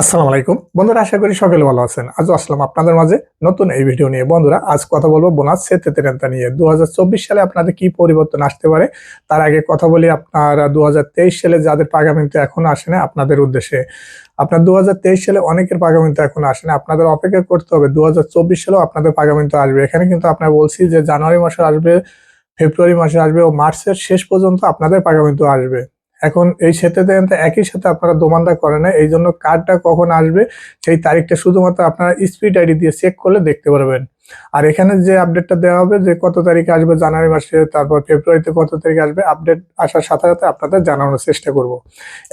আসসালামু আলাইকুম। বন্ধুরা, আশা করি সকলে ভালো আছেন। আজও আসলাম আপনাদের মাঝে নতুন এই ভিডিও নিয়ে। বন্ধুরা, আজ কথা বলব বোনাস সেতে তেরেন্তা নিয়ে। দুহাজার চব্বিশ সালে আপনাদের কি পরিবর্তন আসতে পারে, তার আগে কথা বলি আপনারা দু হাজার তেইশ সালে যাদের পাগামিতে এখনও আসে না আপনাদের উদ্দেশ্যে। আপনার দু হাজার তেইশ সালে অনেকের পাগামিতে এখন আসে না, আপনাদের অপেক্ষা করতে হবে। দু হাজার চব্বিশ সালেও আপনাদের পাগামিতে আসবে। এখানে কিন্তু আপনার বলছি যে জানুয়ারি মাসে আসবে, ফেব্রুয়ারি মাসে আসবে ও মার্চের শেষ পর্যন্ত আপনাদের পাগামিতে আসবে। এখন এই দেন একই সাথে আপনারা দোমানদা করে না, এই জন্য কার্ডটা কখন আসবে সেই তারিখটা শুধুমাত্র আপনারা স্পিড আইডি দিয়ে চেক করলে দেখতে পারবেন। আর এখানে যে আপডেটটা দেওয়া হবে যে কত তারিখে আসবে জানুয়ারি মাসে, তারপর ফেব্রুয়ারিতে কত তারিখে আসবে আপডেট আসার সাথে সাথে আপনাদের জানানোর চেষ্টা করব।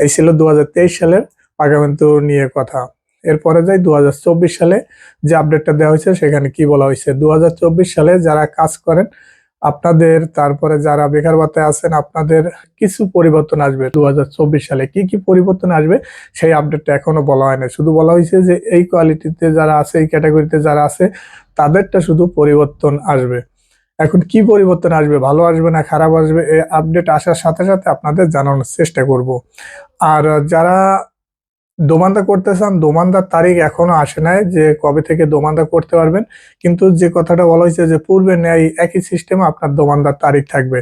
এই ছিল দু হাজার তেইশ সালের পাগামেন্তু নিয়ে কথা। এরপরে যাই দু হাজার চব্বিশ সালে যে আপডেটটা দেওয়া হয়েছে, সেখানে কি বলা হয়েছে? দু হাজার চব্বিশ সালে যারা কাজ করেন আপনাদের, তারপরে যারা বেকার ভাতায় আছেন, আপনাদের কিছু পরিবর্তন আসবে দু হাজার চব্বিশ সালে। কি কি পরিবর্তন আসবে সেই আপডেটটা এখনও বলা হয় না শুধু বলা হয়েছে যে এই কোয়ালিটিতে যারা আছে, এই ক্যাটাগরিতে যারা আছে, তাদেরটা শুধু পরিবর্তন আসবে। এখন কি পরিবর্তন আসবে? ভালো আসবে না খারাপ আসবে? এই আপডেট আসার সাথে সাথে আপনাদের জানানোর চেষ্টা করব। আর যারা দোমান্দা করতে চান, দোমান্দার তারিখ এখনও আসে নাই যে কবে থেকে দোমান্দা করতে পারবেন। কিন্তু যে কথাটা বলা হয়েছে যে পূর্বে ন্যায় একই সিস্টেমে আপনার দোমান্দার তারিখ থাকবে।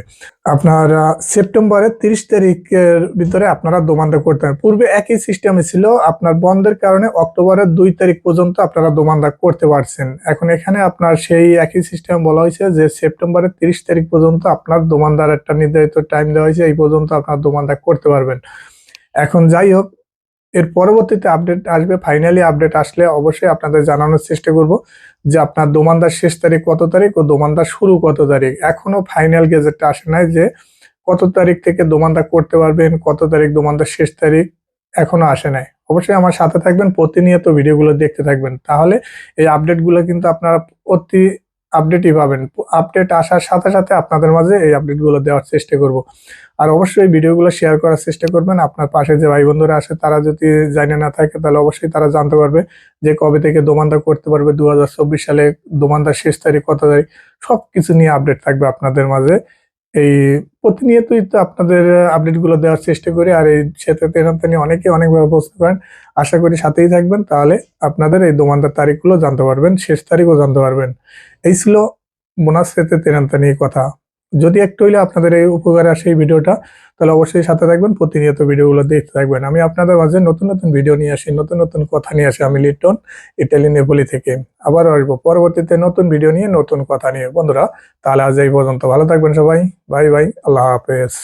আপনার সেপ্টেম্বরের তিরিশ তারিখের ভিতরে আপনারা দোমান্দা করতে পারেন পূর্বে একই সিস্টেমে ছিল, আপনার বন্ধের কারণে অক্টোবরের দুই তারিখ পর্যন্ত আপনারা দোমান্দা করতে পারছেন। এখন এখানে আপনার সেই একই সিস্টেম বলা হয়েছে যে সেপ্টেম্বরের তিরিশ তারিখ পর্যন্ত আপনার দোমান্দার একটা নির্ধারিত টাইম দেওয়া হয়েছে, এই পর্যন্ত আপনার দোমান্দা করতে পারবেন। এখন যাই হোক এর পরবর্তীতে আপডেট আসবে। ফাইনালি আপডেট আসলে অবশ্যই আপনাদের জানানোর চেষ্টা করব যে আপনার দোমানদার শেষ তারিখ কত তারিখ ও দোমানদার শুরু কত তারিখ। এখনও ফাইনাল গেজেটটা আসে নাই যে কত তারিখ থেকে দোমানদা করতে পারবেন, কত তারিখ দোমানদার শেষ তারিখ এখনও আসে নাই। অবশ্যই আমার সাথে থাকবেন, প্রতিনিয়ত ভিডিওগুলো দেখতে থাকবেন। তাহলে এই আপডেটগুলো কিন্তু আপনারা অতি আপডেটই পাবেন। আপডেট আসার সাথে সাথে আপনাদের মাঝে এই আপডেটগুলো দেওয়ার চেষ্টা করব। আর অবশ্যই ভিডিওগুলো শেয়ার করার চেষ্টা করবেন। আপনার পাশে যে ভাই বন্ধুরা আসে তারা যদি জানে না থাকে, তাহলে অবশ্যই তারা জানতে পারবে যে কবে থেকে দোমান্দা করতে পারবে। দু হাজার চব্বিশ সালে দোমান্দার শেষ তারিখ কত তারিখ? সব কিছু নিয়ে আপডেট থাকবে আপনাদের মাঝে। এই প্রতিনিয়তই তো আপনাদের আপডেটগুলো দেওয়ার চেষ্টা করি। আর এই সেতু তেনাতে অনেকে অনেকভাবে বুঝতে পারেন আশা করি সাথেই থাকবেন। তাহলে আপনাদের এই দোমানদার তারিখগুলো জানতে পারবেন, শেষ তারিখও জানতে পারবেন। এই ছিল বোনাস সেতে তেরান্তা নিয়ে কথা। যদি একটু হইলে আপনাদের এই উপকারে আসে এই ভিডিওটা, তাহলে অবশ্যই সাথে থাকবেন, প্রতিনিয়ত ভিডিওগুলো দেখতে থাকবেন। আমি আপনাদের মাঝে নতুন নতুন ভিডিও নিয়ে আসি, নতুন নতুন কথা নিয়ে আসি আমি লিটন ইটালি নেপলি থেকে। আবার আসব পরবর্তীতে নতুন ভিডিও নিয়ে, নতুন কথা নিয়ে। বন্ধুরা, তাহলে আজ এই পর্যন্ত। ভালো থাকবেন সবাই। Bye bye. আল্লাহ হাফেজ।